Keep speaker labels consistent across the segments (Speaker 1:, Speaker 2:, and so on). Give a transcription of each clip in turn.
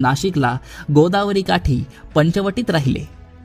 Speaker 1: नाशिकला गोदावरी काठी पंचवटीत राहिले.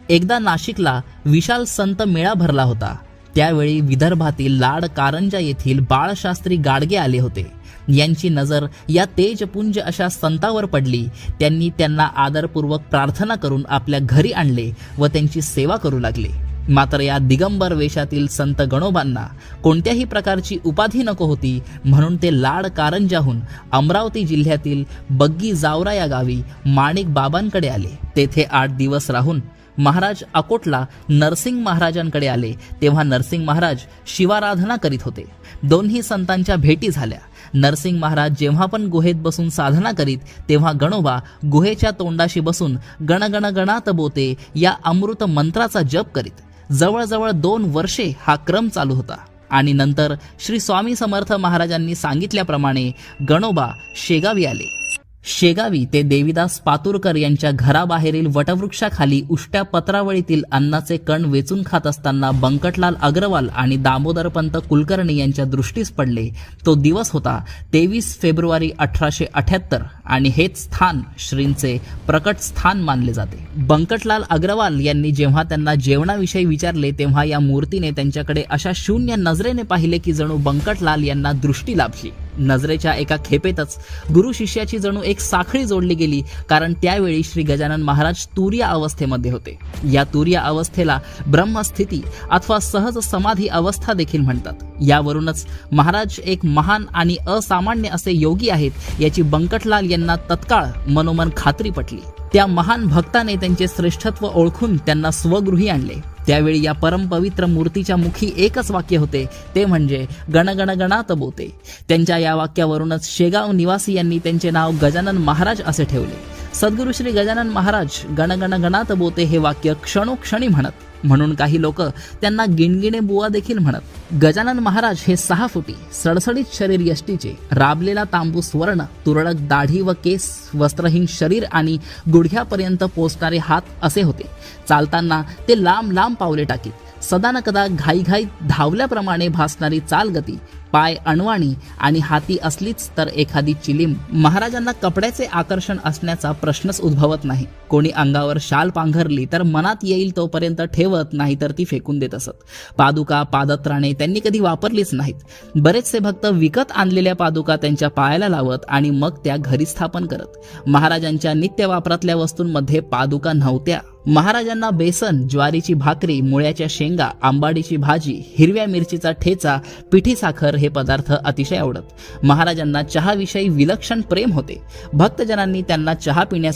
Speaker 1: एकदा नाशिकला विशाल संत मेळा भरला होता. त्यावेळी विदर्भातील लाड कारंजा येथील बाळशास्त्री गाडगे आले होते. यांची नजर या तेजपुंज अशा संतावर पडली. त्यांनी त्यांना आदरपूर्वक प्रार्थना करून आपल्या घरी आणले व त्यांची सेवा करू लागले. मात्र या दिगंबर वेशातील संत गणोबांना कोणत्याही प्रकारची उपाधी नको होती म्हणून ते लाड कारंजाहून अमरावती जिल्ह्यातील बग्गी जावरा या गावी माणिक बाबांकडे आले. तेथे आठ दिवस राहून महाराज अकोटला नरसिंग महाराजांकडे आले. तेव्हा नरसिंग महाराज शिवाराधना करीत होते. दोन्ही संतांच्या भेटी झाल्या. नरसिंग महाराज जेव्हा पण गुहेत बसून साधना करीत तेव्हा गणोबा गुहेच्या तोंडाशी बसून गणगण गणात बोते या अमृत मंत्राचा जप करीत. जवळजवळ दोन वर्षे हा क्रम चालू होता. आणि नंतर श्री स्वामी समर्थ महाराजांनी सांगितल्याप्रमाणे गणोबा शेगावी आले. शेगावी ते देविदास पातुरकर यांच्या घराबाहेरील वटवृक्षाखाली उष्ट्या पत्रावळीतील अन्नाचे कण वेचून खात असताना बंकटलाल अग्रवाल आणि दामोदरपंत कुलकर्णी यांच्या दृष्टीस पडले. तो दिवस होता तेवीस फेब्रुवारी अठराशे अठ्याहत्तर आणि हेच स्थान श्रींचे प्रकट स्थान मानले जाते. बंकटलाल अग्रवाल यांनी जेव्हा त्यांना जेवणाविषयी विचारले तेव्हा या मूर्तीने त्यांच्याकडे अशा शून्य नजरेने पाहिले की जणू बंकटलाल यांना दृष्टी लाभली. नजरेच्या एका खेपेतच गुरु शिष्याची जणू एक साखळी जोडली गेली कारण त्यावेळी श्री गजानन महाराज तुर्या अवस्थेमध्ये होते. या तुर्या अवस्थेला ब्रह्मस्थिती अथवा सहज समाधी अवस्था देखील म्हणतात. यावरूनच महाराज एक महान आणि असामान्य असे योगी आहेत याची बंकटलाल यांना तत्काळ मनोमन खात्री पटली. त्या महान भक्ताने त्यांचे श्रेष्ठत्व ओळखून त्यांना स्वगृही आणले. त्यावेळी या परमपवित्र मूर्तीच्या मुखी एकच वाक्य होते. ते म्हणजे गणगण गणात बोते. त्यांच्या या वाक्यावरूनच शेगाव निवासी यांनी त्यांचे नाव गजानन महाराज असे ठेवले. सद्गुरु श्री गजानन महाराज गणगण गणात बोते हे वाक्य क्षणोक्षणी म्हणत. म्हणून काही लोक त्यांना गिणगिणे बुवा देखील म्हणत गजानन महाराज हे सहा फुटी सडसडीत शरीर यष्टीचे राबलेला तांबू स्वर्ण तुरळक दाढी व केस वस्त्रहीन शरीर आणि गुडघ्यापर्यंत पोचणारे हात असे होते. चालताना ते लांब लांब पावले टाकीत. सदानकदा घाईघाई घाईघाईत धावल्याप्रमाणे भासणारी चालगती पाय अणवाणी आणि हाती असलीच तर एखादी चिलीम महाराजांना कपड्याचे आकर्षण असण्याचा प्रश्नच उद्भवत नाही. कोणी अंगावर शाल पांघरली तर मनात येईल तोपर्यंत ठेवत नाही तर ती फेकून देत असत. पादुका पादत्राणे त्यांनी कधी वापरलीच नाहीत. बरेचसे भक्त विकत आणलेल्या पादुका त्यांच्या पायाला लावत आणि मग त्या घरी स्थापन करत. महाराजांच्या नित्य वापरातल्या वस्तूंमध्ये पादुका नव्हत्या. महाराजांना बेसन ज्वारीची भाकरी मुळ्याच्या शेंगा आंबाडीची भाजी हिरव्या मिरचीचा ठेचा पिठी साखर हे पदार्थ अतिशय आवडत. महाराजांना चहाविषयी विलक्षण प्रेम होते. भक्तजनांनी त्यांना चहा पिण्यास